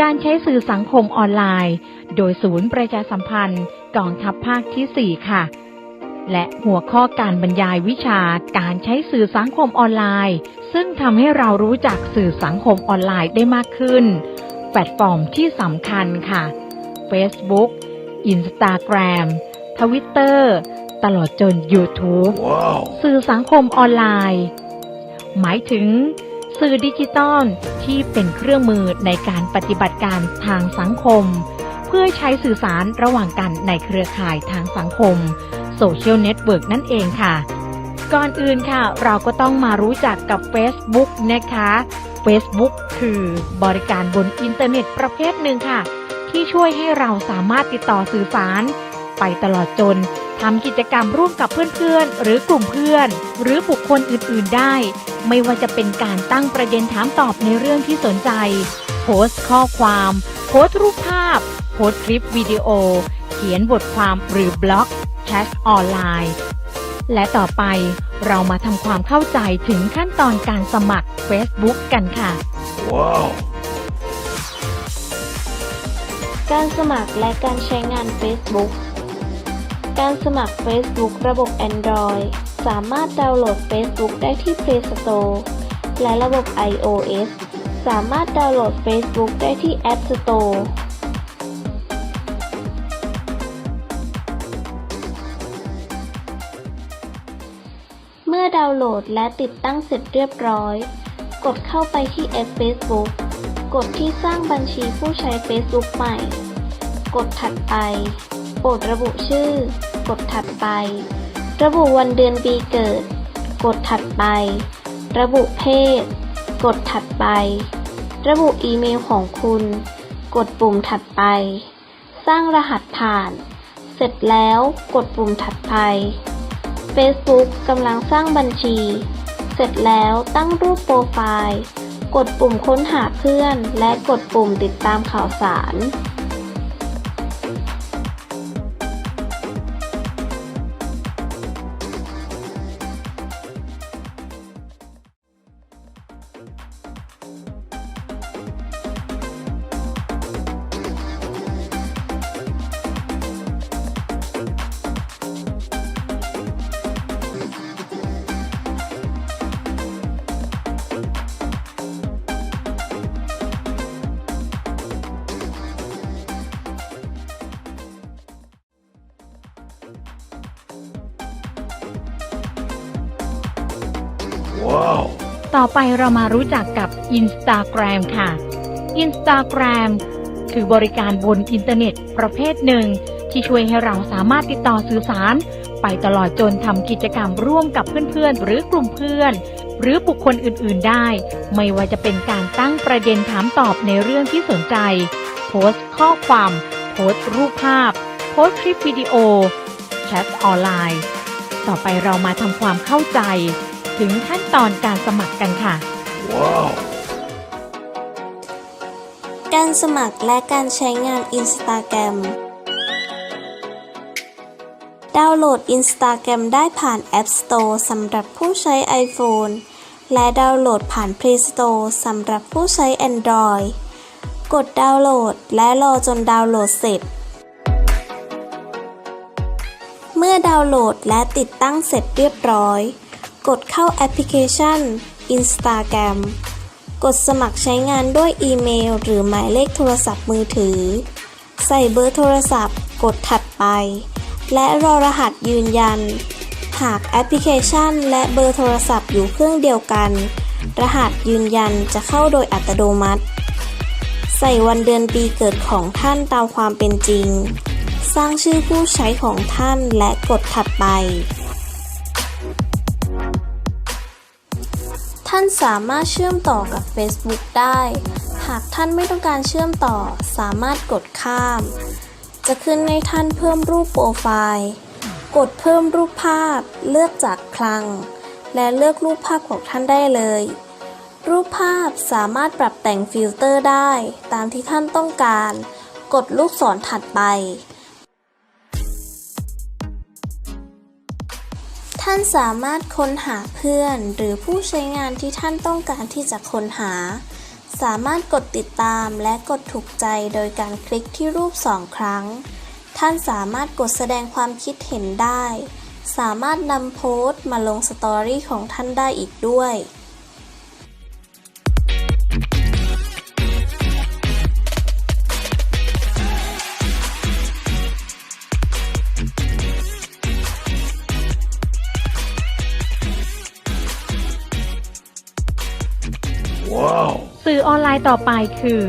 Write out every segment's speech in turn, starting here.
การใช้สื่อสังคมออนไลน์ โดยศูนย์ประชาสัมพันธ์กองทัพภาคที่ 4 ค่ะ และหัวข้อการบรรยายวิชาการใช้สื่อสังคมออนไลน์ ซึ่งทำให้เรารู้จักสื่อสังคมออนไลน์ได้มากขึ้น แพลตฟอร์มที่สำคัญค่ะ Facebook Instagram Twitter ตลอดจน YouTube สื่อสังคมออนไลน์ หมายถึง สื่อดิจิตอลที่เป็นเครื่องมือในการปฏิบัติการทางสังคม เพื่อใช้สื่อสารระหว่างกันในเครือข่ายทางสังคมโซเชียลเน็ตเวิร์กนั่นเองค่ะ ก่อนอื่นค่ะ เราก็ต้องมารู้จักกับ Facebook นะคะ Facebook คือบริการบนอินเทอร์เน็ตประเภทหนึ่งค่ะ ที่ช่วยให้เราสามารถติดต่อสื่อสาร ไปตลอดจน ทำกิจกรรมร่วมกับเพื่อนๆ หรือกลุ่มเพื่อน หรือบุคคลอื่นๆได้ ไม่ว่าจะเป็นการตั้งประเด็นถามตอบในเรื่องที่สนใจ โพสต์ข้อความ โพสต์รูปภาพ โพสต์คลิปวิดีโอ เขียนบทความหรือบล็อกแชทออนไลน์ และต่อไปเรามาทำความเข้าใจถึงขั้นตอนการสมัคร Facebook กันค่ะ Wow. การสมัครและการใช้งาน Facebook การสมัคร Facebook ระบบ Android สามารถดาวน์โหลด Facebook ได้ที่ Play Store และระบบ iOS สามารถดาวน์โหลด Facebook ได้ที่ App Store เมื่อดาวน์โหลดและติดตั้งเสร็จเรียบร้อย กดเข้าไปที่แอป Facebook กดที่สร้างบัญชีผู้ใช้ Facebook ใหม่ กดถัดไป โปรดระบุชื่อ กดถัดไป ระบุวันเดือนปีเกิดกดถัดไป ระบุเพศกดถัดไป ระบุอีเมลของคุณ กดปุ่มถัดไป สร้างรหัสผ่าน เสร็จแล้วกดปุ่มถัดไป Facebook กำลังสร้างบัญชี เสร็จแล้วตั้งรูปโปรไฟล์ กดปุ่มค้นหาเพื่อน และกดปุ่มติดตามข่าวสาร Wow. ต่อไปเรามารู้จักกับ Instagram ค่ะ Instagram คือบริการบนอินเทอร์เน็ตประเภทหนึ่ง ที่ช่วยให้เราสามารถติดต่อสื่อสาร ไปตลอดจนทำกิจกรรมร่วมกับเพื่อนๆ หรือกลุ่มเพื่อน หรือบุคคลอื่นๆได้ ไม่ว่าจะเป็นการตั้งประเด็นถามตอบในเรื่องที่สนใจ โพสต์ข้อความ โพสต์รูปภาพ โพสต์คลิปวิดีโอ แชทออนไลน์ ต่อไปเรามาทำความเข้าใจ ถึงขั้นตอนการสมัครกันค่ะ Wow. การสมัครและการใช้งาน Instagram ดาวน์โหลด Instagram ได้ผ่าน App Store สำหรับผู้ใช้ iPhone และดาวน์โหลดผ่าน Play Store สำหรับผู้ใช้ Android กดดาวน์โหลดและรอจนดาวน์โหลดเสร็จ เมื่อดาวน์โหลดและติดตั้งเสร็จเรียบร้อย กดเข้าแอปพลิเคชัน Instagram กดสมัครใช้งานด้วยอีเมล หรือหมายเลขโทรศัพท์มือถือ ใส่เบอร์โทรศัพท์ กดถัดไป และรอรหัสยืนยัน หากแอปพลิเคชัน และเบอร์โทรศัพท์อยู่เครื่องเดียวกัน รหัสยืนยันจะเข้าโดยอัตโนมัติ ใส่วันเดือนปีเกิดของท่านตามความเป็นจริง สร้างชื่อผู้ใช้ของท่านและกดถัดไป ท่านสามารถเชื่อมต่อกับ Facebook ได้ หากท่านไม่ต้องการเชื่อมต่อสามารถกดข้าม จะขึ้นให้ท่านเพิ่มรูปโปรไฟล์ กดเพิ่มรูปภาพ เลือกจากคลัง และเลือกรูปภาพของท่านได้เลย รูปภาพสามารถปรับแต่งฟิลเตอร์ได้ ตามที่ท่านต้องการ กดลูกศรถัดไป ท่านสามารถค้นหาเพื่อน หรือผู้ใช้งานที่ท่านต้องการที่จะค้นหา สามารถกดติดตามและกดถูกใจโดยการคลิกที่รูปสองครั้ง ท่านสามารถกดแสดงความคิดเห็นได้ สามารถนำโพสต์มาลงสตอรี่ของท่านได้อีกด้วย สื่อออนไลน์ต่อไปคือ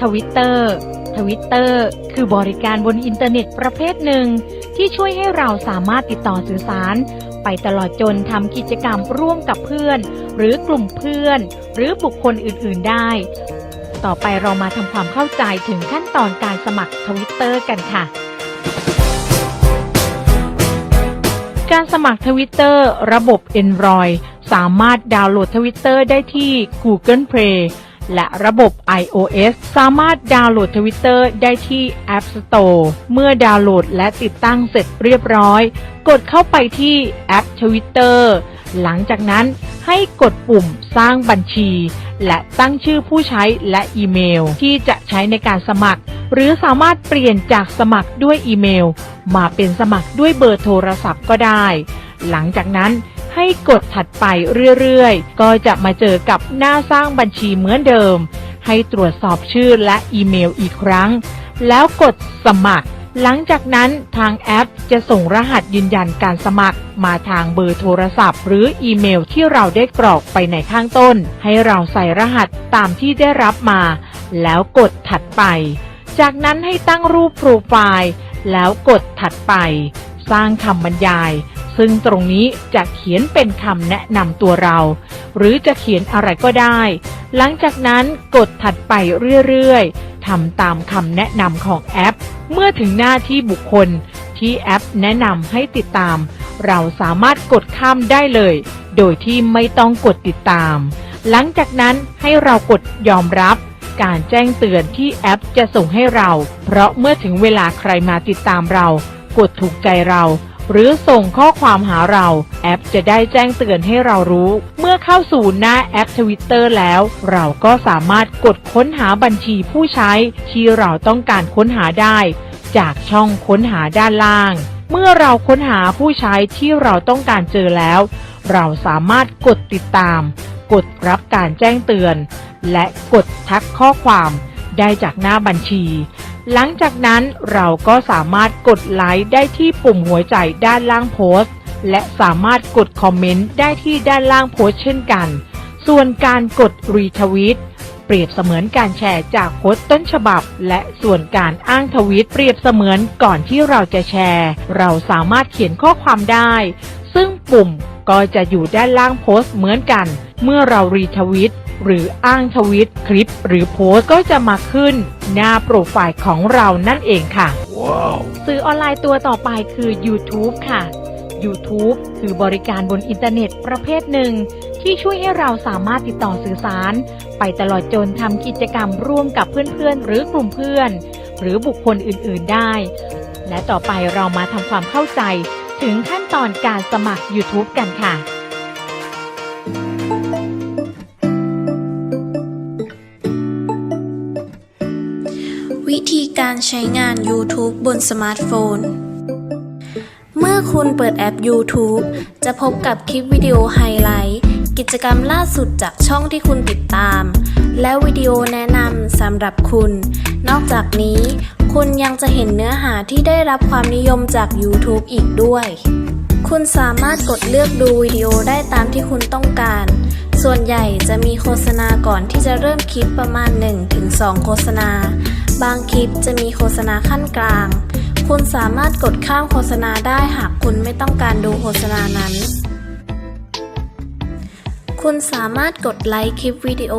ทวิตเตอร์ทวิตเตอร์คือบริการบนอินเทอร์เน็ตประเภทหนึ่ง ที่ช่วยให้เราสามารถติดต่อสื่อสาร ไปตลอดจนทำกิจกรรมร่วมกับเพื่อน หรือกลุ่มเพื่อน หรือบุคคลอื่น ๆ ได้ ต่อไปเรามาทำความเข้าใจถึงขั้นตอนการสมัครทวิตเตอร์กันค่ะ การสมัครทวิตเตอร์ระบบ Android สามารถดาวน์โหลดทวิตเตอร์ได้ที่ Google Play และระบบ iOS สามารถดาวน์โหลดทวิตเตอร์ได้ที่ App Store เมื่อดาวน์โหลดและติดตั้งเสร็จเรียบร้อย กดเข้าไปที่แอป Twitter หลังจากนั้นให้กดปุ่มสร้างบัญชี และตั้งชื่อผู้ใช้และอีเมลที่จะใช้ในการสมัคร หรือสามารถเปลี่ยนจากสมัครด้วยอีเมล มาเป็นสมัครด้วยเบอร์โทรศัพท์ก็ได้ หลังจากนั้น ให้กดถัดไปเรื่อยๆ ก็จะมาเจอกับหน้าสร้างบัญชีเหมือนเดิม ให้ตรวจสอบชื่อและอีเมลอีกครั้ง แล้วกดสมัคร หลังจากนั้นทางแอปจะส่งรหัสยืนยันการสมัคร มาทางเบอร์โทรศัพท์ หรืออีเมลที่เราได้กรอกไปในข้างต้น ให้เราใส่รหัสตามที่ได้รับมา แล้วกดถัดไป จากนั้นให้ตั้งรูปโปรไฟล์ แล้วกดถัดไป สร้างคำบรรยาย ซึ่งตรงนี้จะเขียนเป็นคำแนะนำตัวเรา หรือจะเขียนอะไรก็ได้ หลังจากนั้นกดถัดไปเรื่อยๆทำตามคำแนะนำของแอป เมื่อถึงหน้าที่บุคคลที่แอปแนะนำให้ติดตาม เราสามารถกดข้ามได้เลย โดยที่ไม่ต้องกดติดตาม หลังจากนั้นให้เรากดยอมรับการแจ้งเตือนที่แอปจะส่งให้เรา เพราะเมื่อถึงเวลาใครมาติดตามเรา กดถูกใจเรา หรือส่งข้อความหาเราแอปจะได้แจ้งเตือนให้เรารู้ เมื่อเข้าสู่หน้าแอป Twitter แล้ว เราก็สามารถกดค้นหาบัญชีผู้ใช้ ที่เราต้องการค้นหาได้ จากช่องค้นหาด้านล่าง เมื่อเราค้นหาผู้ใช้ที่เราต้องการเจอแล้ว เราสามารถกดติดตาม กดรับการแจ้งเตือน และกดทักข้อความได้จากหน้าบัญชี หลังจากนั้นเราก็สามารถกดไลค์ได้ที่ปุ่มหัวใจด้านล่างโพสต์ และสามารถกดคอมเมนต์ได้ที่ด้านล่างโพสต์เช่นกัน ส่วนการกดรีทวีตเปรียบเสมือนการแชร์จากโพสต์ต้นฉบับ และส่วนการอ้างทวีตเปรียบเสมือนก่อนที่เราจะแชร์ เราสามารถเขียนข้อความได้ ซึ่งปุ่ม ก็จะอยู่ด้านล่างโพสต์เหมือนกัน เมื่อเรารีทวิตหรืออ้างทวิตคลิปหรือโพสต์ก็จะมาขึ้น หน้าโปรไฟล์ของเรานั่นเองค่ะ Wow. สื่อออนไลน์ตัวต่อไปคือ YouTube ค่ะ YouTube คือบริการบนอินเทอร์เน็ตประเภทหนึ่ง ที่ช่วยให้เราสามารถติดต่อสื่อสาร ไปตลอดจนทำกิจกรรมร่วมกับเพื่อนๆ หรือกลุ่มเพื่อน หรือบุคคลอื่นๆได้ และต่อไปเรามาทำความเข้าใจ ถึงขั้นตอนการสมัคร YouTube กันค่ะ วิธีการใช้งาน YouTube บนสมาร์ทโฟน เมื่อคุณเปิดแอป YouTube จะพบกับคลิปวิดีโอไฮไลท์ กิจกรรมล่าสุดจากช่องที่คุณติดตาม และวิดีโอแนะนำสำหรับคุณ นอกจากนี้ คุณยังจะเห็นเนื้อหาที่ได้รับความนิยมจาก YouTube อีกด้วย คุณสามารถกดเลือกดูวิดีโอได้ตามที่คุณต้องการ ส่วนใหญ่จะมีโฆษณาก่อนที่จะเริ่มคลิปประมาณ 1-2 โฆษณา บางคลิปจะมีโฆษณาขั้นกลาง คุณสามารถกดข้ามโฆษณาได้หากคุณไม่ต้องการดูโฆษณานั้น คุณสามารถกดไลค์คลิปวิดีโอ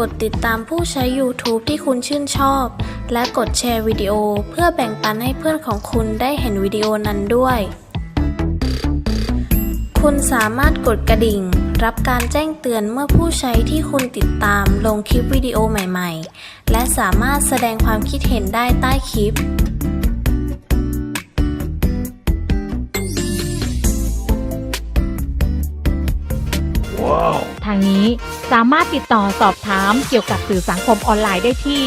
กดติดตามผู้ใช้ YouTube ที่คุณชื่นชอบ และกดแชร์วิดีโอเพื่อแบ่งปันให้เพื่อนของคุณได้เห็นวิดีโอนั้นด้วย คุณสามารถกดกระดิ่ง รับการแจ้งเตือนเมื่อผู้ใช้ที่คุณติดตามลงคลิปวิดีโอใหม่ ๆ และสามารถแสดงความคิดเห็นได้ใต้คลิป Wow. ถ้าางนี้สามารถติดต่อสอบถามเกี่ยวกับสื่อสังคมออนไลน์ได้ที่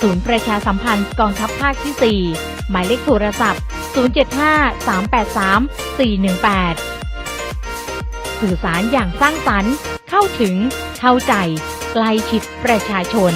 ศูนย์ประชาสัมพันธ์กองทัพภาคที่ 4 หมายเลขโทรศัพท์ 075-383-418 สื่อสารอย่างสร้างสรรค์ เข้าถึง เข้าใจ ใกล้ชิดประชาชน